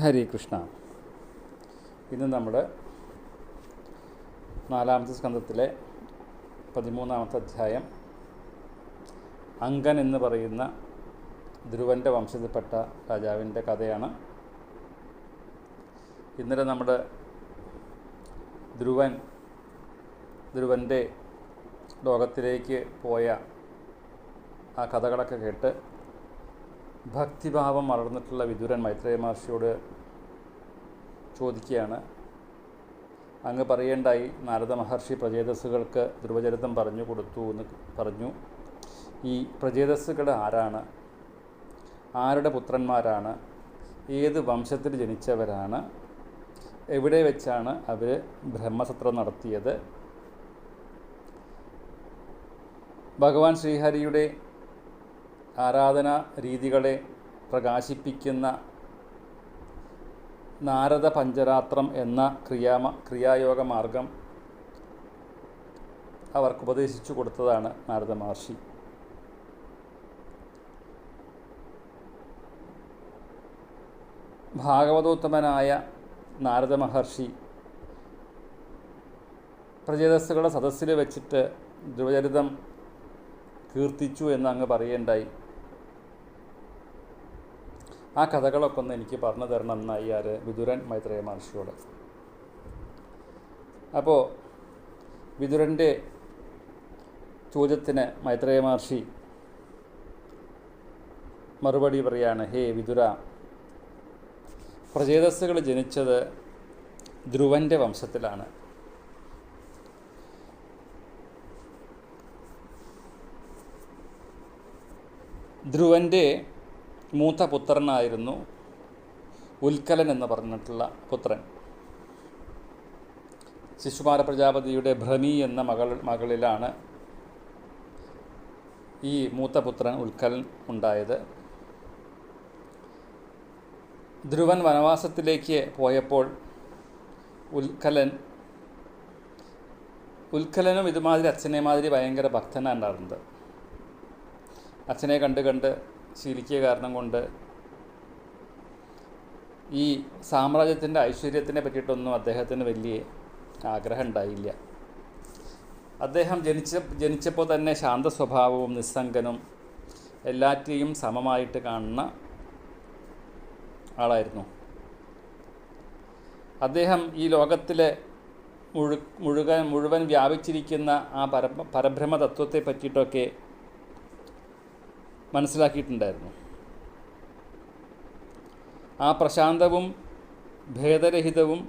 ഹരേ കൃഷ്ണ. ഇന്ന് നമ്മുടെ നാലാമത്തെ സ്കന്ധത്തിലെ പതിമൂന്നാമത്തെ അധ്യായം അങ്കൻ എന്ന് പറയുന്ന ധ്രുവന്റെ വംശത്തിൽപ്പെട്ട രാജാവിന്റെ കഥയാണ്. ഇന്നലെ നമ്മുടെ ധ്രുവൻ ധ്രുവന്റെ ലോകത്തിലേക്ക് പോയ ആ കഥകളൊക്കെ കേട്ട് ഭക്തിഭാവം വളർന്നിട്ടുള്ള വിദുരൻ മൈത്രേയ മഹർഷിയോട് ചോദിക്കുകയാണ്. അങ്ങ് പറയേണ്ടായി നാരദ മഹർഷി പ്രചേതസ്സുകൾക്ക് ധ്രുവചരിതം പറഞ്ഞു കൊടുത്തു എന്ന് പറഞ്ഞു. ഈ പ്രചേതസ്സുകൾ ആരാണ്? ആരുടെ പുത്രന്മാരാണ്? ഏത് വംശത്തിൽ ജനിച്ചവരാണ്? എവിടെ വെച്ചാണ് അവർ ബ്രഹ്മസത്രം നടത്തിയത്? ഭഗവാൻ ശ്രീഹരിയുടെ ആരാധന രീതികളെ പ്രകാശിപ്പിക്കുന്ന നാരദ പഞ്ചരാത്രം എന്ന ക്രിയാമ ക്രിയായോഗ മാർഗം അവർക്ക് ഉപദേശിച്ചു കൊടുത്തതാണ് നാരദ മഹർഷി. ഭാഗവതോത്തമനായ നാരദ മഹർഷി പ്രചേതസ്സുകളുടെ സദസ്സിൽ വെച്ചിട്ട് ധ്രുവചരിതം കീർത്തിച്ചു എന്ന് അങ്ങ് പറയേണ്ടായി ആ കഥകളൊക്കെ ഒന്ന് എനിക്ക് പറഞ്ഞു തരണം എന്നായി ആര് വിതുരൻ മൈത്രേയ മഹർഷിയോട്. അപ്പോൾ വിതുരന്റെ ചോദ്യത്തിന് മൈത്രേയ മഹർഷി മറുപടി പറയാണ് ഹേ വിദുര പ്രചേതസ്സുകൾ ജനിച്ചത് ധ്രുവന്റെ വംശത്തിലാണ്. ധ്രുവന്റെ മൂത്ത പുത്രനായിരുന്നു ഉൽക്കലൻ എന്ന് പറഞ്ഞിട്ടുള്ള പുത്രൻ. ശിശുമാര പ്രജാപതിയുടെ ഭ്രമി എന്ന മകൾ മകളിലാണ് ഈ മൂത്ത പുത്രൻ ഉൽക്കലൻ ഉണ്ടായത്. ധ്രുവൻ വനവാസത്തിലേക്ക് പോയപ്പോൾ ഉൽക്കലൻ ഉൽക്കലനും ഇതുമാതിരി അച്ഛനെ മാതിരി ഭയങ്കര ഭക്തനാണ്ടായിരുന്നത് അച്ഛനെ കണ്ട് കണ്ട് ശീലിക്കുക കാരണം കൊണ്ട് ഈ സാമ്രാജ്യത്തിന്റെ ഐശ്വര്യത്തിനെ പറ്റിയിട്ടൊന്നും അദ്ദേഹത്തിന് വലിയ ആഗ്രഹം ഉണ്ടായില്ല. അദ്ദേഹം ജനിച്ച ജനിച്ചപ്പോൾ തന്നെ ശാന്ത സ്വഭാവവും നിസ്സംഗനും എല്ലാറ്റിനെയും സമമായിട്ട് കാണുന്ന ആളായിരുന്നു. അദ്ദേഹം ഈ ലോകത്തിലെ മുഴു മുഴുവൻ മുഴുവൻ വ്യാപിച്ചിരിക്കുന്ന ആ പര പരബ്രഹ്മ തത്വത്തെ പറ്റിയിട്ടൊക്കെ മനസ്സിലാക്കിയിട്ടുണ്ടായിരുന്നു. ആ പ്രശാന്തവും ഭേദരഹിതവും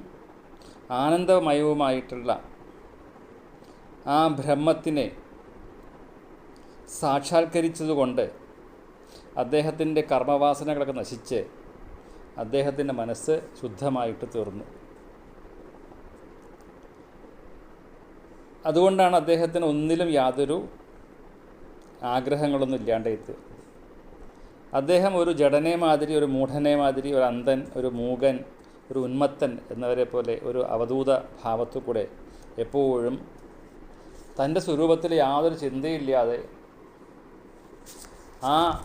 ആനന്ദമയവുമായിട്ടുള്ള ആ ബ്രഹ്മത്തിനെ സാക്ഷാത്കരിച്ചതുകൊണ്ട് അദ്ദേഹത്തിന്റെ കർമ്മവാസനകളൊക്കെ നശിച്ച് അദ്ദേഹത്തിന്റെ മനസ്സ് ശുദ്ധമായിട്ട് തീർന്നു. അതുകൊണ്ടാണ് അദ്ദേഹത്തിന് ഒന്നിലും യാതൊരു ആഗ്രഹങ്ങളൊന്നും ഇല്ലാണ്ടായി തീർന്നു അദ്ദേഹം ഒരു ജഡനെ മാതിരി ഒരു മൂഢനെ മാതിരി ഒരു അന്ധൻ ഒരു മൂകൻ ഒരു ഉന്മത്തൻ എന്നവരെ പോലെ ഒരു അവധൂത ഭാവത്തു കൂടെ എപ്പോഴും തന്റെ സ്വരൂപത്തിൽ യാതൊരു ചിന്തയില്ലാതെ ആ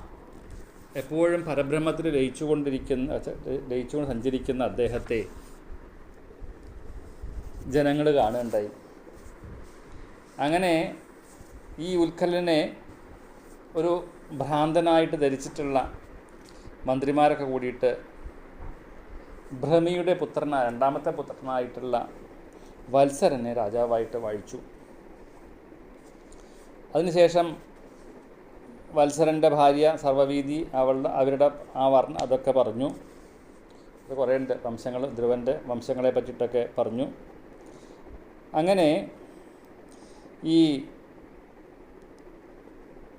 എപ്പോഴും പരബ്രഹ്മത്തിൽ ലയിച്ചുകൊണ്ടിരിക്കുന്ന ലയിച്ചുകൊണ്ട് സഞ്ചരിക്കുന്ന അദ്ദേഹത്തെ ജനങ്ങൾ കാണുകയുണ്ടായി. അങ്ങനെ ഈ ഉത്കലിനെ ഒരു ഭ്രാന്തനായിട്ട് ധരിച്ചിട്ടുള്ള മന്ത്രിമാരൊക്കെ കൂടിയിട്ട് ഭ്രമിയുടെ പുത്രനായ രണ്ടാമത്തെ പുത്രനായിട്ടുള്ള വത്സരനെ രാജാവായിട്ട് വാഴിച്ചു. അതിനുശേഷം വത്സരന്റെ ഭാര്യ സർവവീതി അവളുടെ അവരുടെ ആ വർണ അതൊക്കെ പറഞ്ഞു. അത് കുറേ ഉണ്ട് വംശങ്ങൾ ധ്രുവന്റെ വംശങ്ങളെ പറ്റിയിട്ടൊക്കെ പറഞ്ഞു. അങ്ങനെ ഈ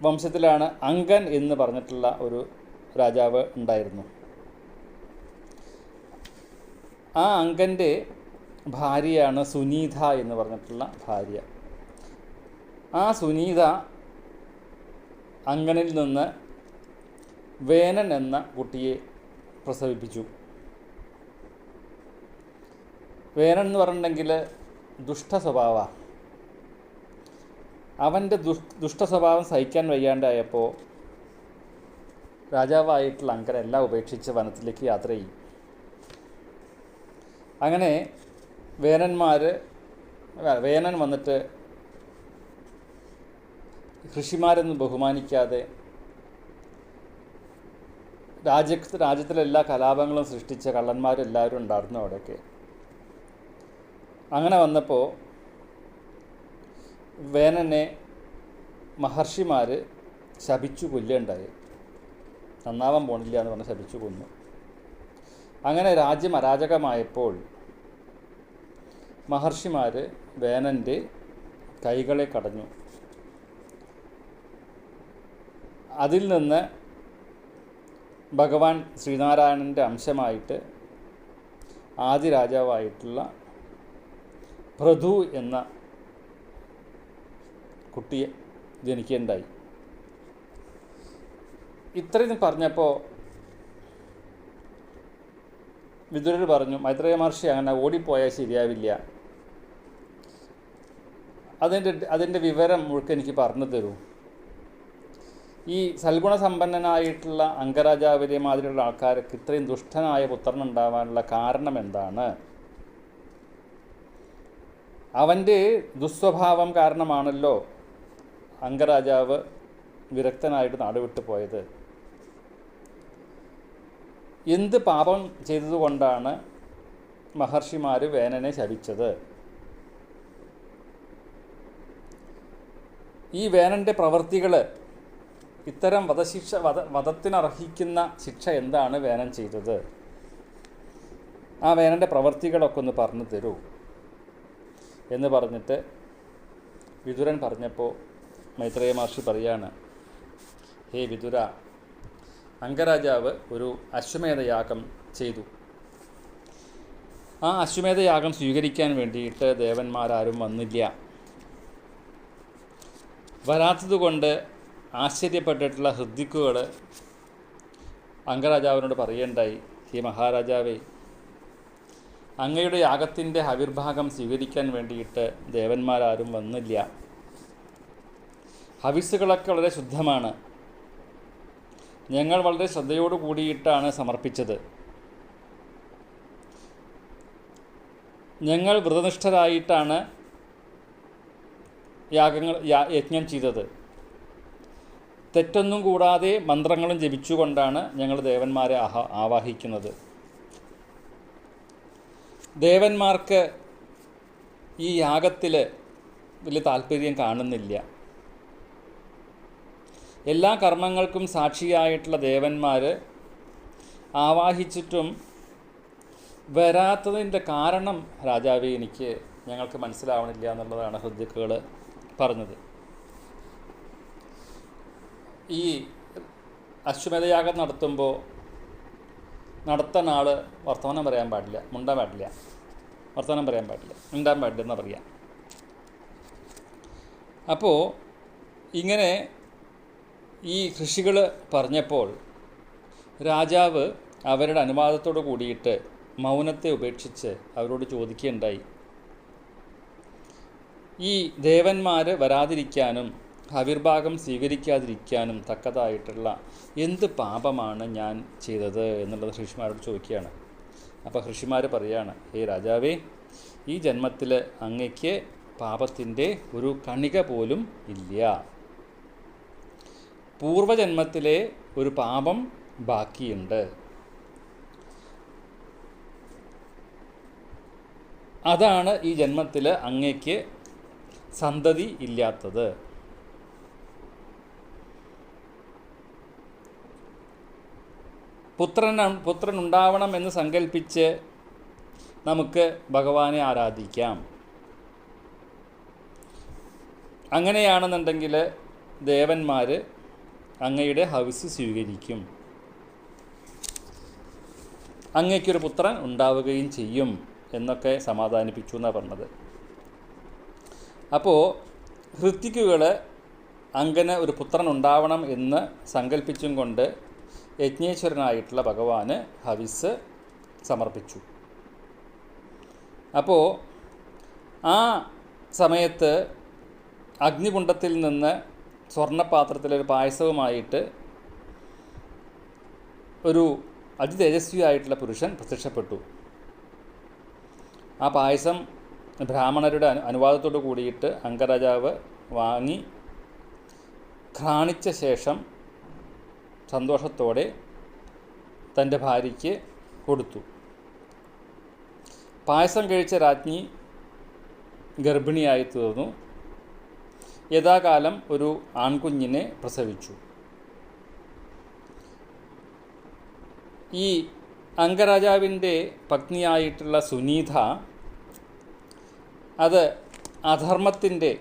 വംശത്തിലാണ് അങ്കൻ എന്ന് പറഞ്ഞിട്ടുള്ള ഒരു രാജാവ് ഉണ്ടായിരുന്നു. ആ അങ്കന്റെ ഭാര്യയാണ് സുനീത എന്ന് പറഞ്ഞിട്ടുള്ള ഭാര്യ. ആ സുനീത അങ്കണിൽ നിന്ന് വേനൻ എന്ന കുട്ടിയെ പ്രസവിപ്പിച്ചു. വേനൻ എന്ന് പറഞ്ഞിട്ടുണ്ടെങ്കിൽ ദുഷ്ട സ്വഭാവമാണ് അവന്റെ ദുഷ് ദുഷ്ട സ്വഭാവം സഹിക്കാൻ വയ്യാണ്ടായപ്പോൾ രാജാവായിട്ടുള്ള അങ്കൻ എല്ലാം ഉപേക്ഷിച്ച് വനത്തിലേക്ക് യാത്ര ചെയ്യും അങ്ങനെ വേനന്മാർ വേനൻ വന്നിട്ട് കൃഷിമാരൊന്നും ബഹുമാനിക്കാതെ രാജ്യ രാജ്യത്തിലെ എല്ലാ കലാപങ്ങളും സൃഷ്ടിച്ച കള്ളന്മാരെല്ലാവരും ഉണ്ടായിരുന്നു അവിടെയൊക്കെ. അങ്ങനെ വന്നപ്പോൾ വേനനെ മഹർഷിമാർ ശപിച്ചു കൊല്ലുണ്ടായി. നന്നാവാൻ പോണില്ല എന്ന് പറഞ്ഞ് ശപിച്ചു കൊന്നു. അങ്ങനെ രാജ്യം അരാജകമായപ്പോൾ മഹർഷിമാർ വേനന്റെ കൈകളെ കടഞ്ഞു. അതിൽ നിന്ന് ഭഗവാൻ ശ്രീനാരായണന്റെ അംശമായിട്ട് ആദ്യ രാജാവായിട്ടുള്ള പ്രധു എന്ന കുട്ടിയെ ജനിക്കുകയുണ്ടായി. ഇത്രയും പറഞ്ഞപ്പോൾ വിദുരർ പറഞ്ഞു മൈത്രേയ മഹർഷി അങ്ങനെ ഓടിപ്പോയാൽ ശരിയാവില്ല. അതിന്റെ അതിന്റെ വിവരം മുഴുക്ക എനിക്ക് പറഞ്ഞു തരൂ. ഈ സൽഗുണസമ്പന്നനായിട്ടുള്ള അംഗരാജാവിനെ മാതിരിയുള്ള ആൾക്കാർക്ക് ഇത്രയും ദുഷ്ടനായ പുത്രൻ ഉണ്ടാവാനുള്ള കാരണം എന്താണ്? അവന്റെ ദുസ്വഭാവം കാരണമാണല്ലോ. അംഗരാജാവ് വിരക്തനായിട്ട് നാടുവിട്ടു പോയത്. എന്ത് പാപം ചെയ്തതുകൊണ്ടാണ് മഹർഷിമാർ വേനനെ ശപിച്ചത്? ഈ വേനന്റെ പ്രവൃത്തികൾ ഇത്തരം വധശിക്ഷ വധ വധത്തിനർഹിക്കുന്ന ശിക്ഷ എന്താണ് വേനൻ ചെയ്തത്? ആ വേനന്റെ പ്രവൃത്തികളൊക്കെ ഒന്ന് പറഞ്ഞു തരൂ എന്ന് പറഞ്ഞിട്ട് വിതുരൻ പറഞ്ഞപ്പോൾ മൈത്രേയ മഹർഷി പറയാണ്. ഹേ വിതുര അംഗരാജാവ് ഒരു അശ്വമേധയാഗം ചെയ്തു. ആ അശ്വമേധയാഗം സ്വീകരിക്കാൻ വേണ്ടിയിട്ട് ദേവന്മാരാരും വന്നില്ല. വരാത്തതുകൊണ്ട് ആശ്ചര്യപ്പെട്ടിട്ടുള്ള ഹൃദിക്കുകൾ അംഗരാജാവിനോട് പറയണ്ടായി ഈ മഹാരാജാവേ അങ്ങയുടെ യാഗത്തിന്റെ ആവിർഭാഗം സ്വീകരിക്കാൻ വേണ്ടിയിട്ട് ദേവന്മാരാരും വന്നില്ല. ഹവിസ്സുകളൊക്കെ വളരെ ശുദ്ധമാണ്. ഞങ്ങൾ വളരെ ശ്രദ്ധയോടു കൂടിയിട്ടാണ് സമർപ്പിച്ചത്. ഞങ്ങൾ വ്രതനിഷ്ഠരായിട്ടാണ് യാഗങ്ങൾ യജ്ഞം ചെയ്തത്. തെറ്റൊന്നും കൂടാതെ മന്ത്രങ്ങളും ജപിച്ചുകൊണ്ടാണ് ഞങ്ങൾ ദേവന്മാരെ ആഹ ആവാഹിക്കുന്നത്. ദേവന്മാർക്ക് ഈ യാഗത്തിൽ വലിയ താല്പര്യം കാണുന്നില്ല. എല്ലാ കർമ്മങ്ങൾക്കും സാക്ഷിയായിട്ടുള്ള ദേവന്മാർ ആവാഹിച്ചിട്ടും വരാത്തതിന്റെ കാരണം രാജാവ് എനിക്ക് ഞങ്ങൾക്ക് മനസ്സിലാവണില്ല എന്നുള്ളതാണ് ഹൃദ്യക്കുകൾ പറഞ്ഞത്. ഈ അശ്വമേധയാഗം നടത്തുമ്പോൾ നടത്തുന്ന ആൾ വർത്തമാനം പറയാൻ പാടില്ല മുണ്ടാൻ പാടില്ല വർത്തമാനം പറയാൻ പാടില്ല മിണ്ടാൻ പാടില്ല എന്ന് പറയാം. അപ്പോൾ ഇങ്ങനെ ഈ കൃഷികൾ പറഞ്ഞപ്പോൾ രാജാവ് അവരുടെ അനുവാദത്തോട് കൂടിയിട്ട് മൗനത്തെ ഉപേക്ഷിച്ച് അവരോട് ചോദിക്കുകയുണ്ടായി. ഈ ദേവന്മാർ വരാതിരിക്കാനും ആവിർഭാഗം സ്വീകരിക്കാതിരിക്കാനും തക്കതായിട്ടുള്ള എന്ത് പാപമാണ് ഞാൻ ചെയ്തത് എന്നുള്ളത് ഋഷിമാരോട് ചോദിക്കുകയാണ്. അപ്പോൾ ഋഷിമാർ പറയാണ് ഹേ രാജാവേ ഈ ജന്മത്തിൽ അങ്ങയ്ക്ക് പാപത്തിന്റെ ഒരു കണിക പോലും ഇല്ല. പൂർവജന്മത്തിലെ ഒരു പാപം ബാക്കിയുണ്ട്. അതാണ് ഈ ജന്മത്തിൽ അങ്ങയ്ക്ക് സന്തതി ഇല്ലാത്തത്. പുത്രൻ പുത്രൻ ഉണ്ടാവണം എന്ന് സങ്കല്പിച്ച് നമുക്ക് ഭഗവാനെ ആരാധിക്കാം. അങ്ങനെയാണെന്നുണ്ടെങ്കിൽ ദേവന്മാർ അങ്ങയുടെ ഹവിസ് സ്വീകരിക്കും. അങ്ങയ്ക്കൊരു പുത്രൻ ഉണ്ടാവുകയും ചെയ്യും എന്നൊക്കെ സമാധാനിപ്പിച്ചു എന്നാണ് പറഞ്ഞത്. അപ്പോൾ ഹൃത്തിക്കുകൾ അങ്ങനെ ഒരു പുത്രൻ ഉണ്ടാവണം എന്ന് സങ്കല്പിച്ചും കൊണ്ട് യജ്ഞേശ്വരനായിട്ടുള്ള ഭഗവാന് ഹവിസ് സമർപ്പിച്ചു. അപ്പോൾ ആ സമയത്ത് അഗ്നികുണ്ഡത്തിൽ നിന്ന് സ്വർണപാത്രത്തിലൊരു പായസവുമായിട്ട് ഒരു അതിതേജസ്വിയായിട്ടുള്ള പുരുഷൻ പ്രത്യക്ഷപ്പെട്ടു. ആ പായസം ബ്രാഹ്മണരുടെ അനു അനുവാദത്തോട് കൂടിയിട്ട് അംഗരാജാവ് വാങ്ങി ഘ്രാണിച്ച ശേഷം സന്തോഷത്തോടെ തന്റെ ഭാര്യയ്ക്ക് കൊടുത്തു. പായസം കഴിച്ച രാജ്ഞി ഗർഭിണിയായി തീർന്നു. യഥാകാലം ഒരു ആൺകുഞ്ഞിനെ പ്രസവിച്ചു. ഈ അംഗരാജാവിന്റെ പത്നിയായിട്ടുള്ള സുനീത അത് അധർമ്മത്തിന്റെ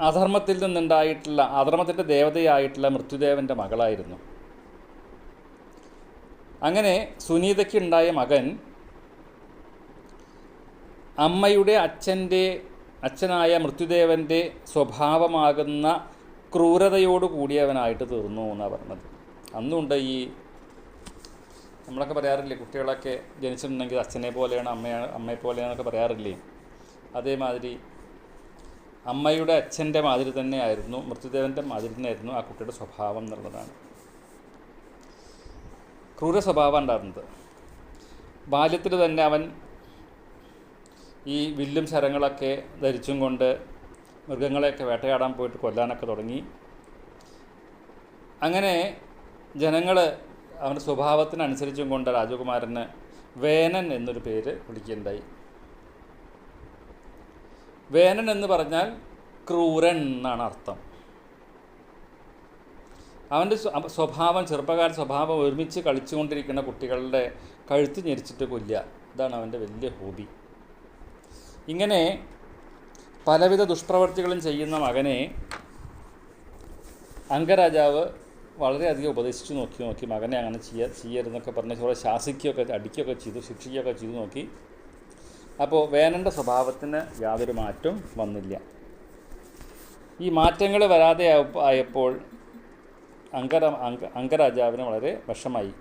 അധർമ്മത്തിൽ നിന്നുണ്ടായിട്ടുള്ള അധർമ്മത്തിന്റെ ദേവതയായിട്ടുള്ള മൃത്യുദേവന്റെ മകളായിരുന്നു. അങ്ങനെ സുനീതയ്ക്കുണ്ടായ മകൻ അമ്മയുടെ അച്ഛന്റെ അച്ഛനായ മൃത്യുദേവന്റെ സ്വഭാവമാകുന്ന ക്രൂരതയോട് കൂടിയവനായിട്ട് തീർന്നു എന്നാണ് പറഞ്ഞത്. അന്നുണ്ട് ഈ നമ്മളൊക്കെ പറയാറില്ലേ കുട്ടികളൊക്കെ ജനിച്ചിട്ടുണ്ടെങ്കിൽ അച്ഛനെ പോലെയാണ് അമ്മയാണ് അമ്മയെ പോലെയാണെന്നൊക്കെ പറയാറില്ലേ? അതേമാതിരി അമ്മയുടെ അച്ഛന്റെ മാതിരി തന്നെയായിരുന്നു മൃത്യുദേവന്റെ മാതിരി തന്നെയായിരുന്നു ആ കുട്ടിയുടെ സ്വഭാവം എന്നുള്ളതാണ്. ക്രൂര സ്വഭാവം ഉണ്ടായിരുന്നത്. ബാല്യത്തിൽ തന്നെ അവൻ ഈ വില്ലും ശരങ്ങളൊക്കെ ധരിച്ചും കൊണ്ട് മൃഗങ്ങളെയൊക്കെ വേട്ടയാടാൻ പോയിട്ട് കൊല്ലാനൊക്കെ തുടങ്ങി. അങ്ങനെ ജനങ്ങൾ അവന്റെ സ്വഭാവത്തിനനുസരിച്ചും കൊണ്ട് രാജകുമാരന് വേനൻ എന്നൊരു പേര് വിളിക്കുകയുണ്ടായി. വേനൻ എന്ന് പറഞ്ഞാൽ ക്രൂരൻ എന്നാണ് അർത്ഥം. അവന്റെ സ്വഭാവം ചെറുപ്പകാല സ്വഭാവം ഒരുമിച്ച് കളിച്ചുകൊണ്ടിരിക്കുന്ന കുട്ടികളുടെ കഴുത്ത് ഞെരിച്ചിട്ട് കൊല്ലുക. ഇതാണ് അവന്റെ വലിയ ഹോബി. ഇങ്ങനെ പലവിധ ദുഷ്പ്രവർത്തികളും ചെയ്യുന്ന മകനെ അംഗരാജാവ് വളരെയധികം ഉപദേശിച്ചു നോക്കി നോക്കി മകനെ അങ്ങനെ ചെയ്യ ചെയ്യരുതെന്നൊക്കെ പറഞ്ഞ് കുറേ ശാസിക്കുകയൊക്കെ അടിക്കുകയൊക്കെ ചെയ്തു ശിക്ഷിക്കുകയൊക്കെ ചെയ്തു നോക്കി. അപ്പോൾ വേനന്റെ സ്വഭാവത്തിന് യാതൊരു മാറ്റവും വന്നില്ല. ഈ മാറ്റങ്ങൾ വരാതെ ആയപ്പോൾ അങ്കര അങ്ക വളരെ വിഷമായി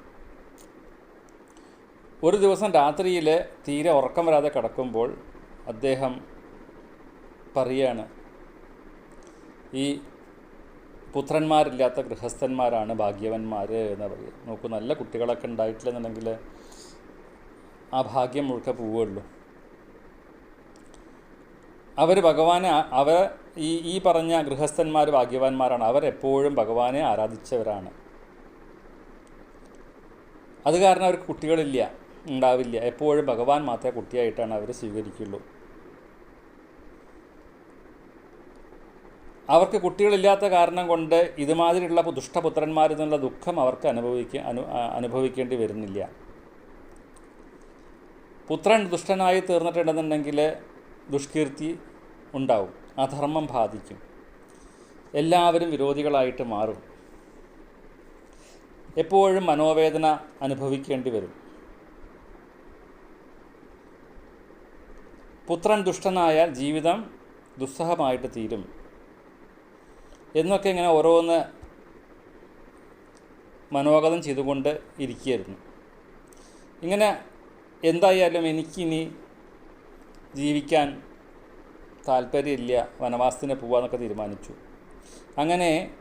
ഒരു ദിവസം രാത്രിയിൽ തീരെ ഉറക്കം വരാതെ കിടക്കുമ്പോൾ അദ്ദേഹം പറയാണ് ഈ പുത്രന്മാരില്ലാത്ത ഗൃഹസ്ഥന്മാരാണ് ഭാഗ്യവന്മാർ എന്ന് പറയുക. നോക്കൂ നല്ല കുട്ടികളൊക്കെ ഉണ്ടായിട്ടില്ലെന്നുണ്ടെങ്കിൽ ആ ഭാഗ്യം മുഴുക്കെ പോവുകയുള്ളൂ. അവർ ഭഗവാനെ അവർ ഈ ഈ പറഞ്ഞ ഗൃഹസ്ഥന്മാർ ഭാഗ്യവാന്മാരാണ്. അവരെപ്പോഴും ഭഗവാനെ ആരാധിച്ചവരാണ്. അത് കാരണം അവർക്ക് കുട്ടികളില്ല ഉണ്ടാവില്ല. എപ്പോഴും ഭഗവാൻ മാത്രമേ കുട്ടിയായിട്ടാണ് അവർ സ്വീകരിക്കുള്ളൂ അവർക്ക് കുട്ടികളില്ലാത്ത കാരണം കൊണ്ട് ഇതുമാതിരിയുള്ള ദുഷ്ടപുത്രന്മാരിൽ നിന്നുള്ള ദുഃഖം അവർക്ക് അനുഭവിക്ക അനു അനുഭവിക്കേണ്ടി വരുന്നില്ല. പുത്രൻ ദുഷ്ടനായി തീർന്നിട്ടുണ്ടെന്നുണ്ടെങ്കിൽ ദുഷ്കീർത്തി ഉണ്ടാവും. അധർമ്മം ബാധിക്കും. എല്ലാവരും വിരോധികളായിട്ട് മാറും. എപ്പോഴും മനോവേദന അനുഭവിക്കേണ്ടി വരും. പുത്രൻ ദുഷ്ടനായാൽ ജീവിതം ദുസ്സഹമായിട്ട് തീരും. എന്നൊക്കെ ഇങ്ങനെ ഓരോന്ന് മനോഗതം ചെയ്തുകൊണ്ട് ഇരിക്കുകയായിരുന്നു. ഇങ്ങനെ എന്തായാലും എനിക്കിനി ജീവിക്കാൻ താല്പര്യമില്ല വനവാസത്തിന് പോവാന്നൊക്കെ തീരുമാനിച്ചു. അങ്ങനെ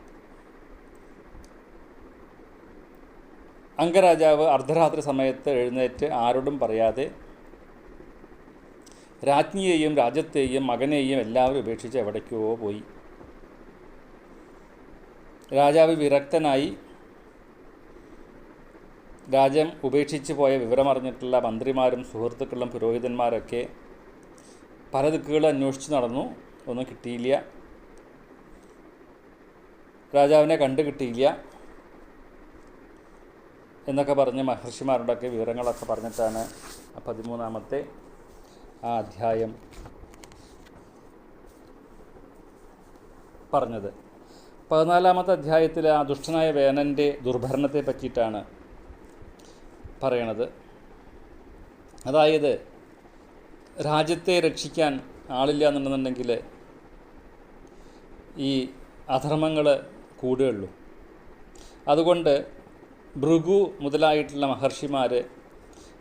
അംഗരാജാവ് അർദ്ധരാത്രി സമയത്ത് എഴുന്നേറ്റ് ആരോടും പറയാതെ രാജ്ഞിയെയും രാജ്യത്തെയും മകനെയും എല്ലാവരും ഉപേക്ഷിച്ച് എവിടേക്കോ പോയി. രാജാവ് വിരക്തനായി രാജ്യം ഉപേക്ഷിച്ചു പോയ വിവരമറിഞ്ഞിട്ടുള്ള മന്ത്രിമാരും സുഹൃത്തുക്കളും പുരോഹിതന്മാരൊക്കെ പല ദിക്കുകൾ അന്വേഷിച്ച് നടന്നു. ഒന്നും കിട്ടിയില്ല. രാജാവിനെ കണ്ടു കിട്ടിയില്ല എന്നൊക്കെ പറഞ്ഞ് മഹർഷിമാരുടെയൊക്കെ വിവരങ്ങളൊക്കെ പറഞ്ഞിട്ടാണ് പതിമൂന്നാമത്തെ ആ അധ്യായം പറഞ്ഞത്. പതിനാലാമത്തെ അധ്യായത്തിൽ ആ ദുഷ്ടനായ വേനന്റെ ദുർഭരണത്തെ പറ്റിയിട്ടാണ് പറയണത്. അതായത് രാജ്യത്തെ രക്ഷിക്കാൻ ആളില്ല എന്നുണ്ടെന്നുണ്ടെങ്കിൽ ഈ അധർമ്മങ്ങൾ കൂടുകയുള്ളൂ. അതുകൊണ്ട് ഭൃഗു മുതലായിട്ടുള്ള മഹർഷിമാർ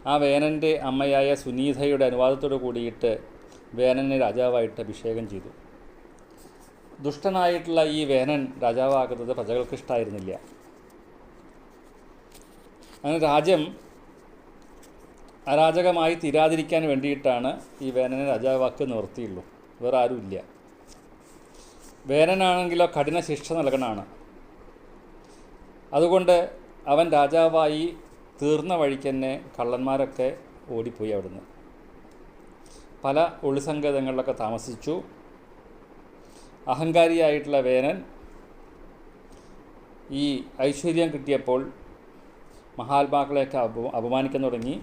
ആ വേനന്റെ അമ്മയായ സുനീതയുടെ അനുവാദത്തോടു കൂടിയിട്ട് വേനനെ രാജാവായിട്ട് അഭിഷേകം ചെയ്തു. ദുഷ്ടനായിട്ടുള്ള ഈ വേനൻ രാജാവാകുന്നത് പ്രജകൾക്ക് ഇഷ്ടമായിരുന്നില്ല അങ്ങനെ രാജ്യം അരാജകമായി തീരാതിരിക്കാൻ വേണ്ടിയിട്ടാണ് ഈ വേനനെ രാജാവാക്ക് നിർത്തിയുള്ളൂ വേറെ ആരുമില്ല വേനനാണെങ്കിലോ കഠിന ശിക്ഷ നൽകണമാണ് അതുകൊണ്ട് അവൻ രാജാവായി തീർന്ന വഴിക്ക് തന്നെ കള്ളന്മാരൊക്കെ ഓടിപ്പോയി അവിടുന്ന്. പല ഒളിസങ്കേതങ്ങളിലൊക്കെ താമസിച്ചു. അഹങ്കാരിയായിട്ടുള്ള വേനൻ ഈ ഐശ്വര്യം കിട്ടിയപ്പോൾ മഹാത്മാക്കളെയൊക്കെ അപ അപമാനിക്കാൻ തുടങ്ങി.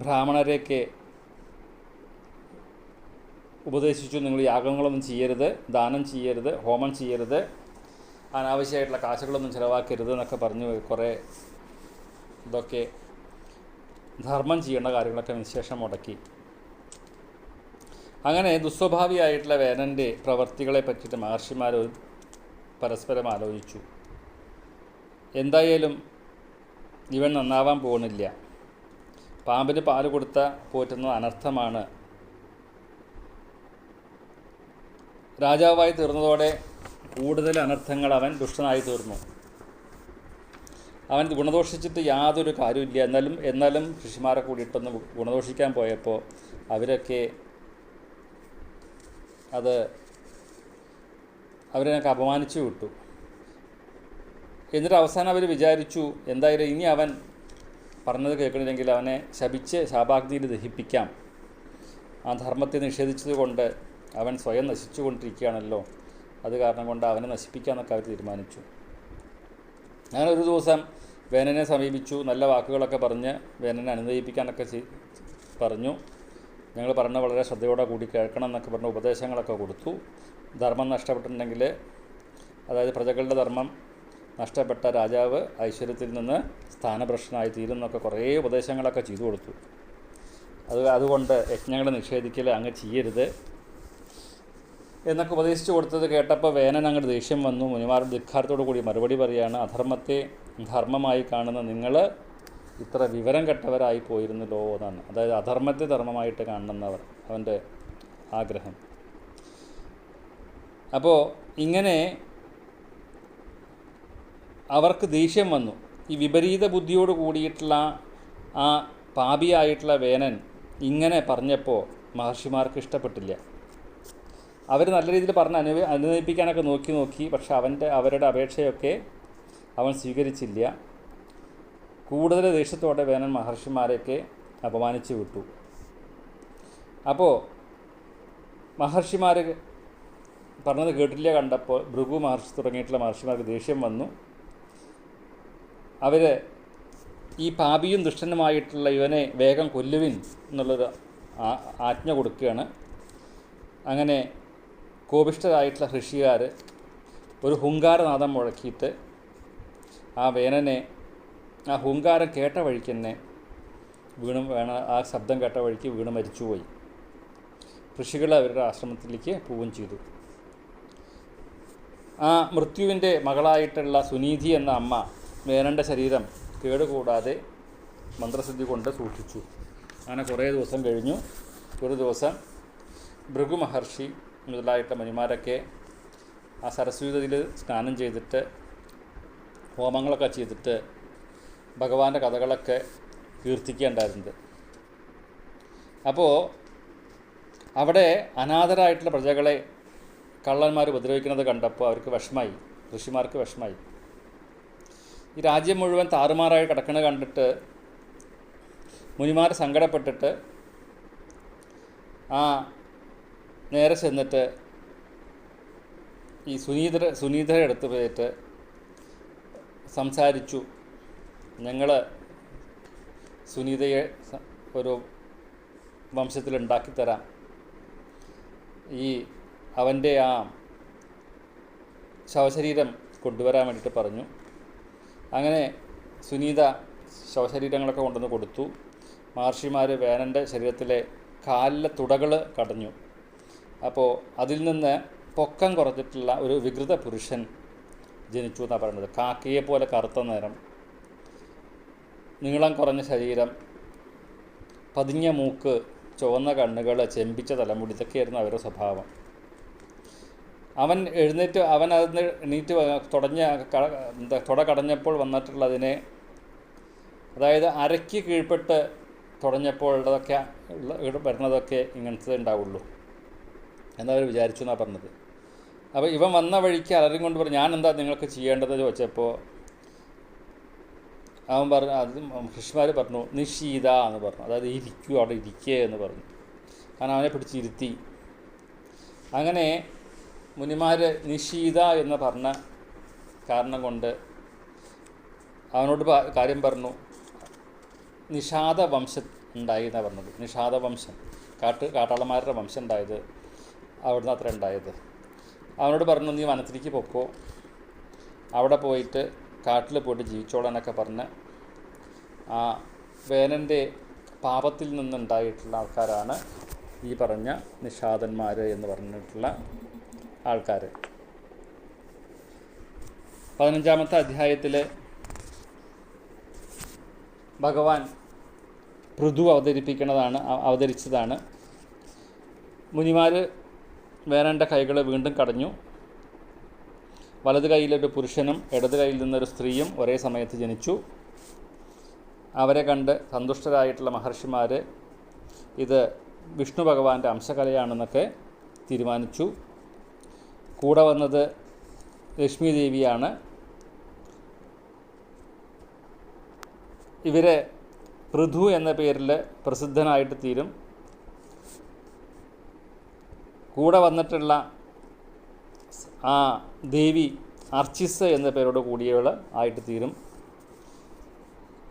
ബ്രാഹ്മണരെയൊക്കെ ഉപദേശിച്ചു നിങ്ങൾ യാഗങ്ങളൊന്നും ചെയ്യരുത് ദാനം ചെയ്യരുത് ഹോമം ചെയ്യരുത് അനാവശ്യമായിട്ടുള്ള കാശുകളൊന്നും ചിലവാക്കരുത് എന്നൊക്കെ പറഞ്ഞു കുറേ ഇതൊക്കെ ധർമ്മം ചെയ്യേണ്ട കാര്യങ്ങളൊക്കെ നിശേഷം മുടക്കി. അങ്ങനെ ദുസ്വഭാവിയായിട്ടുള്ള വേനന്റെ പ്രവർത്തികളെ പറ്റിയിട്ട് മഹർഷിമാർ പരസ്പരം ആലോചിച്ചു. എന്തായാലും ഇവൻ നന്നാവാൻ പോകുന്നില്ല പാമ്പിന് പാൽ കൊടുത്ത പോറ്റുന്നത് അനർത്ഥമാണ്. രാജാവായി തീർന്നതോടെ കൂടുതൽ അനർത്ഥങ്ങൾ അവൻ ദുഷ്ടനായി തീർന്നു. അവൻ ഗുണദോഷിച്ചിട്ട് യാതൊരു കാര്യമില്ല എന്നാലും എന്നാലും ഋഷിമാരെ കൂടിയിട്ടൊന്ന് ഗുണദോഷിക്കാൻ പോയപ്പോൾ അവരൊക്കെ അത് അവരെയൊക്കെ അപമാനിച്ചു വിട്ടു. എന്നിട്ട് അവസാനം അവർ വിചാരിച്ചു എന്തായാലും ഇനി അവൻ പറഞ്ഞത് കേൾക്കണില്ലെങ്കിൽ അവനെ ശപിച്ച് ശാപാഗ്നിയിൽ ദഹിപ്പിക്കാം. ആ ധർമ്മത്തെ നിഷേധിച്ചതുകൊണ്ട് അവൻ സ്വയം നശിച്ചുകൊണ്ടിരിക്കുകയാണല്ലോ. അത് കാരണം കൊണ്ട് അവനെ നശിപ്പിക്കാമെന്നൊക്കെ അവർ തീരുമാനിച്ചു. അങ്ങനെ ഒരു ദിവസം വേനനെ സമീപിച്ചു നല്ല വാക്കുകളൊക്കെ പറഞ്ഞ് വേനനെ അനുനയിപ്പിക്കാനൊക്കെ പറഞ്ഞു. ഞങ്ങൾ പറഞ്ഞ വളരെ ശ്രദ്ധയോടെ കൂടി കേൾക്കണം എന്നൊക്കെ പറഞ്ഞ ഉപദേശങ്ങളൊക്കെ കൊടുത്തു. ധർമ്മം നഷ്ടപ്പെട്ടിട്ടുണ്ടെങ്കിൽ അതായത് പ്രജകളുടെ ധർമ്മം നഷ്ടപ്പെട്ട രാജാവ് ഐശ്വര്യത്തിൽ നിന്ന് സ്ഥാനഭ്രഷ്ടനായി തീരും എന്നൊക്കെ കുറേ ഉപദേശങ്ങളൊക്കെ ചെയ്തു കൊടുത്തു. അത് അതുകൊണ്ട് യജ്ഞങ്ങൾ നിഷേധിക്കൽ അങ്ങ് ചെയ്യരുത്. എന്നൊക്കെ ഉപദേശിച്ചു കൊടുത്തത് കേട്ടപ്പോൾ വേനൻ അങ്ങോട്ട് ദേഷ്യം വന്നു. മുനിമാരുടെ ധിക്കാരത്തോടു കൂടി മറുപടി പറയാണ് അധർമ്മത്തെ ധർമ്മമായി കാണുന്ന നിങ്ങൾ ഇത്ര വിവരം കെട്ടവരായി പോയിരുന്നല്ലോ എന്നാണ്. അതായത് അധർമ്മത്തെ ധർമ്മമായിട്ട് കാണുന്നവർ അവന്റെ ആഗ്രഹം. അപ്പോൾ ഇങ്ങനെ അവർക്ക് ദേഷ്യം വന്നു. ഈ വിപരീത ബുദ്ധിയോട് കൂടിയിട്ടുള്ള ആ പാപിയായിട്ടുള്ള വേനൻ ഇങ്ങനെ പറഞ്ഞപ്പോൾ മഹർഷിമാർക്ക് ഇഷ്ടപ്പെട്ടില്ല. അവർ നല്ല രീതിയിൽ പറഞ്ഞ് അനു അനുനയിപ്പിക്കാനൊക്കെ നോക്കി നോക്കി പക്ഷെ അവന്റെ അവരുടെ അപേക്ഷയൊക്കെ അവൻ സ്വീകരിച്ചില്ല. കൂടുതൽ ദേഷ്യത്തോടെ വേനൻ മഹർഷിമാരെയൊക്കെ അപമാനിച്ചു വിട്ടു. അപ്പോൾ മഹർഷിമാർ പറഞ്ഞത് കേട്ടില്ല. കണ്ടപ്പോൾ ഭൃഗു മഹർഷി തുടങ്ങിയിട്ടുള്ള മഹർഷിമാർക്ക് ദേഷ്യം വന്നു. അവർ ഈ പാപിയും ദുഷ്ടനുമായിട്ടുള്ള ഇവനെ വേഗം കൊല്ലുവിൻ എന്നുള്ളൊരു ആജ്ഞ കൊടുക്കുകയാണ്. അങ്ങനെ കോപിഷ്ഠരായിട്ടുള്ള ഋഷികാർ ഒരു ഹുങ്കാരനാദം മുഴക്കിയിട്ട് ആ വേനനെ ആ ഹുങ്കാരം കേട്ട വഴിക്ക് തന്നെ വീണ് വേണ ആ ശബ്ദം കേട്ട വഴിക്ക് വീണ് മരിച്ചുപോയി. ഋഷികൾ അവരുടെ ആശ്രമത്തിലേക്ക് പോവുകയും ചെയ്തു. ആ മൃത്യുവിന്റെ മകളായിട്ടുള്ള സുനീതി എന്ന അമ്മ വേനന്റെ ശരീരം കേടുകൂടാതെ മന്ത്രസിദ്ധി കൊണ്ട് സൂക്ഷിച്ചു. അങ്ങനെ കുറേ ദിവസം കഴിഞ്ഞു. ഒരു ദിവസം ഭൃഗു മഹർഷി മുതലായിട്ടുള്ള മനുമാരൊക്കെ ആ സരസ്വതിയിൽ സ്നാനം ചെയ്തിട്ട് ഹോമങ്ങളൊക്കെ ചെയ്തിട്ട് ഭഗവാന്റെ കഥകളൊക്കെ കീർത്തിക്കേണ്ടായിരുന്നത്. അപ്പോൾ അവിടെ അനാഥരായിട്ടുള്ള പ്രജകളെ കള്ളന്മാർ ഉപദ്രവിക്കുന്നത് കണ്ടപ്പോൾ അവർക്ക് വിഷമായി ഋഷിമാർക്ക് വിഷമായി. ഈ രാജ്യം മുഴുവൻ താറുമാറായി കിടക്കുന്നത് കണ്ടിട്ട് മുനിമാർ സങ്കടപ്പെട്ടിട്ട് ആ നേരെ ചെന്നിട്ട് ഈ സുനീതര സുനീതയുടെ അടുത്ത് പോയിട്ട് സംസാരിച്ചു. ഞങ്ങൾ സുനീതയെ ഒരു വംശത്തിലുണ്ടാക്കി തരാം ഈ അവന്റെ ആ ശവശരീരം കൊണ്ടുവരാൻ വേണ്ടിയിട്ട് പറഞ്ഞു. അങ്ങനെ സുനീത ശവശരീരങ്ങളൊക്കെ കൊണ്ടുവന്ന് കൊടുത്തു. മഹർഷിമാർ വേനന്റെ ശരീരത്തിലെ കാലിലെ തുടകൾ കടഞ്ഞു. അപ്പോൾ അതിൽ നിന്ന് പൊക്കം കുറഞ്ഞിട്ടുള്ള ഒരു വികൃത പുരുഷൻ ജനിച്ചു എന്നാണ് പറയുന്നത്. കാക്കയെ പോലെ കറുത്ത നിറം നീളം കുറഞ്ഞ ശരീരം പതിഞ്ഞ മൂക്ക് ചുവന്ന കണ്ണുകൾ ചെമ്പിച്ച തലമുടി ഇതൊക്കെയായിരുന്നു അവരുടെ സ്വഭാവം. അവൻ എഴുന്നേറ്റ് അവൻ അതിന് എണീറ്റ് തുടഞ്ഞ എന്താ തുട കടഞ്ഞപ്പോൾ വന്നിട്ടുള്ളതിനെ അതായത് അരയ്ക്ക് കീഴ്പ്പെട്ട് തുടങ്ങിയപ്പോൾ ഉള്ളതൊക്കെ ഉള്ള വരുന്നതൊക്കെ ഇങ്ങനത്തെ ഉണ്ടാവുള്ളൂ എന്നവർ വിചാരിച്ചു എന്നാണ് പറഞ്ഞത്. അപ്പോൾ ഇവൻ വന്ന വഴിക്ക് അലറിയും കൊണ്ട് പറഞ്ഞു ഞാൻ എന്താ നിങ്ങൾക്ക് ചെയ്യേണ്ടത് ചോദിച്ചപ്പോൾ അവൻ പറഞ്ഞു അത് ഋഷിമാർ പറഞ്ഞു നിഷീത എന്ന് പറഞ്ഞു. അതായത് ഇരിക്കൂ അവിടെ ഇരിക്കുക എന്ന് പറഞ്ഞു. കാരണം അവനെ പിടിച്ചിരുത്തി അങ്ങനെ മുനിമാർ നിഷീത എന്ന് പറഞ്ഞ കാരണം കൊണ്ട് അവനോട് കാര്യം പറഞ്ഞു. നിഷാദ വംശം ഉണ്ടായി എന്നാണ് പറഞ്ഞത്. നിഷാദ വംശം. കാട്ട് കാട്ടാളന്മാരുടെ വംശം ഉണ്ടായത് അവിടുന്ന് അത്ര ഉണ്ടായത്. അവനോട് പറഞ്ഞു നീ വനത്തിലേക്ക് പൊക്കോ. അവിടെ പോയിട്ട് കാട്ടിൽ പോയിട്ട് ജീവിച്ചോളാനൊക്കെ പറഞ്ഞ് ആ വേനന്റെ പാപത്തിൽ നിന്നുണ്ടായിട്ടുള്ള ആൾക്കാരാണ് ഈ പറഞ്ഞ നിഷാദന്മാർ എന്ന് പറഞ്ഞിട്ടുള്ള ആൾക്കാർ പതിനഞ്ചാമത്തെ അധ്യായത്തിൽ ഭഗവാൻ പൃഥു അവതരിപ്പിക്കുന്നതാണ് അവതരിച്ചതാണ്. മുനിമാർ വേനന്റെ കൈകൾ വീണ്ടും കടഞ്ഞു. വലത് കൈയിലൊരു പുരുഷനും ഇടത് കൈയിൽ നിന്നൊരു സ്ത്രീയും ഒരേ സമയത്ത് ജനിച്ചു. അവരെ കണ്ട് സന്തുഷ്ടരായിട്ടുള്ള മഹർഷിമാർ ഇത് വിഷ്ണു ഭഗവാന്റെ അംശകലയാണെന്നൊക്കെ തീരുമാനിച്ചു. കൂടെ വന്നത് ലക്ഷ്മി ദേവിയാണ്. ഇവരെ പൃഥു എന്ന പേരിൽ പ്രസിദ്ധനായിട്ട് തീരും. കൂടെ വന്നിട്ടുള്ള ആ ദേവി അർച്ചിസ് എന്ന പേരോട് കൂടിയവൾ ആയിട്ട് തീരും.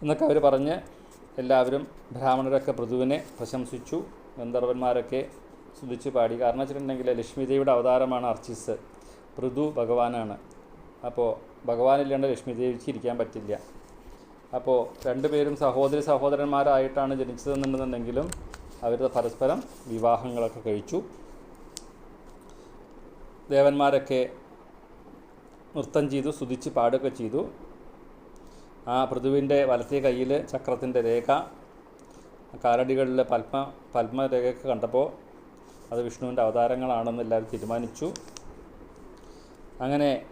എന്നൊക്കെ അവർ പറഞ്ഞ് എല്ലാവരും ബ്രാഹ്മണരൊക്കെ പൃഥുവിനെ പ്രശംസിച്ചു. ഗന്ധർവന്മാരൊക്കെ സ്തുതിച്ച് പാടി. കാരണം വെച്ചിട്ടുണ്ടെങ്കിൽ ലക്ഷ്മിദേവിയുടെ അവതാരമാണ് അർച്ചിസ്. പൃഥു ഭഗവാനാണ്. അപ്പോൾ ഭഗവാനില്ലാണ്ട് ലക്ഷ്മിദേവിക്ക് ഇരിക്കാൻ പറ്റില്ല. അപ്പോൾ രണ്ടുപേരും സഹോദരി സഹോദരന്മാരായിട്ടാണ് ജനിച്ചതെന്നുണ്ടെന്നുണ്ടെങ്കിലും അവരുടെ പരസ്പരം വിവാഹങ്ങളൊക്കെ കഴിച്ചു. ദേവന്മാരൊക്കെ നൃത്തം ചെയ്തു സ്തുതിച്ച് പാടുകയൊക്കെ ചെയ്തു. ആ പൃഥുവിന്റെ വലത്തെ കയ്യിൽ ചക്രത്തിന്റെ രേഖ കാലടികളിൽ പത്മ പത്മരേഖയൊക്കെ കണ്ടപ്പോൾ അത് വിഷ്ണുവിന്റെ അവതാരങ്ങളാണെന്ന് എല്ലാവരും തീരുമാനിച്ചു. അങ്ങനെ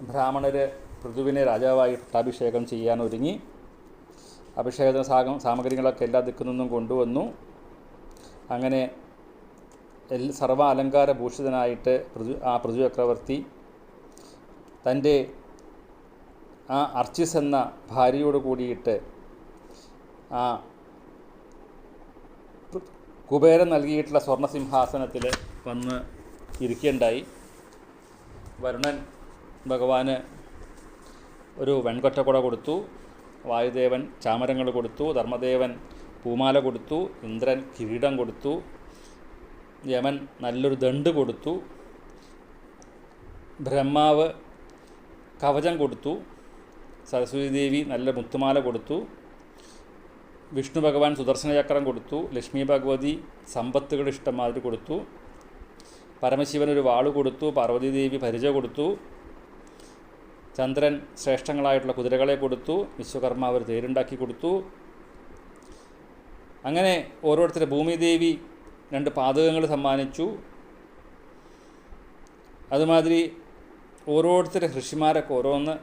ബ്രാഹ്മണർ പൃഥുവിനെ രാജാവായി പട്ടാഭിഷേകം ചെയ്യാൻ ഒരുങ്ങി. അഭിഷേക സാഗം സാമഗ്രികളൊക്കെ എല്ലാ ദിക്കു നിന്നും കൊണ്ടുവന്നു. അങ്ങനെ സർവ അലങ്കാര ഭൂഷിതനായിട്ട് പൃഥു ആ പൃഥു ചക്രവർത്തി തന്റെ ആ അർച്ചിസ് എന്ന ഭാര്യയോട് കൂടിയിട്ട് ആ കുബേരം കുബേരൻ നൽകിയിട്ടുള്ള സ്വർണസിംഹാസനത്തിൽ വന്ന് ഇരിക്കേണ്ടായി. വരുണൻ ഭഗവാന് ഒരു വെൺകൊറ്റക്കുട കൊടുത്തു വായുദേവൻ ചാമരങ്ങൾ കൊടുത്തു ധർമ്മദേവൻ പൂമാല കൊടുത്തു ഇന്ദ്രൻ കിരീടം കൊടുത്തു യമൻ നല്ലൊരു ദണ്ട് കൊടുത്തു. ബ്രഹ്മാവ് കവചം കൊടുത്തു. സരസ്വതി ദേവി നല്ല മുത്തുമാല കൊടുത്തു. വിഷ്ണു ഭഗവാൻ സുദർശന ചക്രം കൊടുത്തു. ലക്ഷ്മി ഭഗവതി സമ്പത്തുകൾ ഇഷ്ടംമാതിരി കൊടുത്തു. പരമശിവൻ ഒരു വാൾ കൊടുത്തു. പാർവതി ദേവി പരിചയ കൊടുത്തു. ചന്ദ്രൻ ശ്രേഷ്ഠങ്ങളായിട്ടുള്ള കുതിരകളെ കൊടുത്തു. വിശ്വകർമാവ് ഒരു തേരുണ്ടാക്കി കൊടുത്തു. അങ്ങനെ ഓരോരുത്തരും ഭൂമിദേവി രണ്ട് പാതകങ്ങൾ സമ്മാനിച്ചു. അതുമാതിരി ഓരോരുത്തരെ ഋഷിമാരൊക്കെ ഓരോന്ന്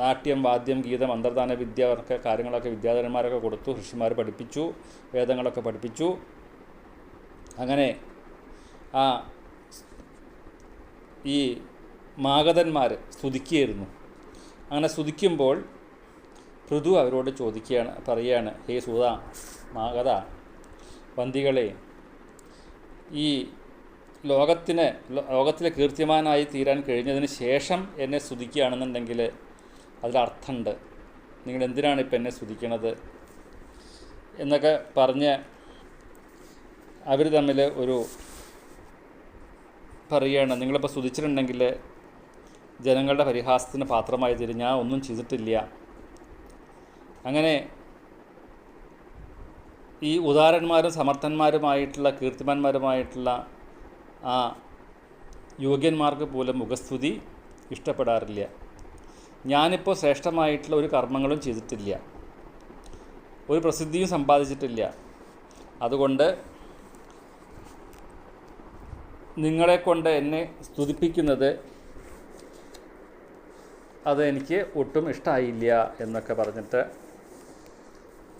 നാട്യം വാദ്യം ഗീതം അന്തർദാന വിദ്യ അവർക്ക് കാര്യങ്ങളൊക്കെ വിദ്യാധരന്മാരൊക്കെ കൊടുത്തു ഋഷിമാർ പഠിപ്പിച്ചു വേദങ്ങളൊക്കെ പഠിപ്പിച്ചു. അങ്ങനെ ആ ഈ മാഗതന്മാർ സ്തുതിക്കുകയായിരുന്നു. അങ്ങനെ സ്തുതിക്കുമ്പോൾ പൃഥു അവരോട് ചോദിക്കുകയാണ് പറയുകയാണ് ഹേ സുധ മാഗത വന്തികളെ ഈ ലോകത്തിന് ലോകത്തിലെ കീർത്തിമാനായി തീരാൻ കഴിഞ്ഞതിന് ശേഷം എന്നെ സ്തുതിക്കുകയാണെന്നുണ്ടെങ്കിൽ അതിലർത്ഥമുണ്ട്. നിങ്ങൾ എന്തിനാണ് ഇപ്പം എന്നെ സ്തുതിക്കണത്? എന്നൊക്കെ പറഞ്ഞ് അവർ തമ്മിൽ ഒരു പറയുകയാണ്. നിങ്ങളിപ്പോൾ സ്തുതിച്ചിട്ടുണ്ടെങ്കിൽ ജനങ്ങളുടെ പരിഹാസത്തിന് പാത്രമായി തീരും. ഞാൻ ഒന്നും ചെയ്തിട്ടില്ല. അങ്ങനെ ഈ ഉദാരന്മാരും സമർത്ഥന്മാരുമായിട്ടുള്ള കീർത്തിമാന്മാരുമായിട്ടുള്ള ആ യോഗ്യന്മാർക്ക് പോലും മുഖസ്തുതി ഇഷ്ടപ്പെടാറില്ല. ഞാനിപ്പോൾ ശ്രേഷ്ഠമായിട്ടുള്ള ഒരു കർമ്മങ്ങളും ചെയ്തിട്ടില്ല. ഒരു പ്രസിദ്ധിയും സമ്പാദിച്ചിട്ടില്ല. അതുകൊണ്ട് നിങ്ങളെക്കൊണ്ട് എന്നെ സ്തുതിപ്പിക്കുന്നത് അതെനിക്ക് ഒട്ടും ഇഷ്ടമായില്ല എന്നൊക്കെ പറഞ്ഞിട്ട്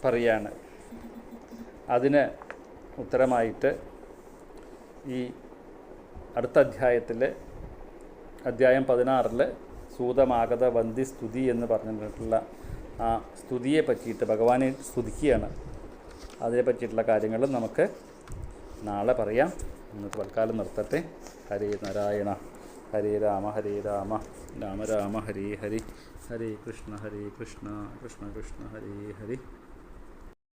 പറയാണ്. അതിന് ഉത്തരമായിട്ട് ഈ അടുത്ത അധ്യായത്തിൽ അധ്യായം പതിനാറിൽ സൂതമാഗത വന്തി സ്തുതി എന്ന് പറഞ്ഞിട്ടുള്ള ആ സ്തുതിയെ പറ്റിയിട്ട് ഭഗവാനെ സ്തുതിക്കുകയാണ്. അതിനെ പറ്റിയിട്ടുള്ള കാര്യങ്ങൾ നമുക്ക് നാളെ പറയാം. ഇന്നത്തെ തൽക്കാലം നിർത്തട്ടെ. ഹരേ നാരായണ ഹരേ രാമ ഹരേ രാമ രാമ രാമ ഹരേ ഹരി ഹരേ കൃഷ്ണ ഹരേ കൃഷ്ണ കൃഷ്ണ കൃഷ്ണ ഹരേ ഹരി.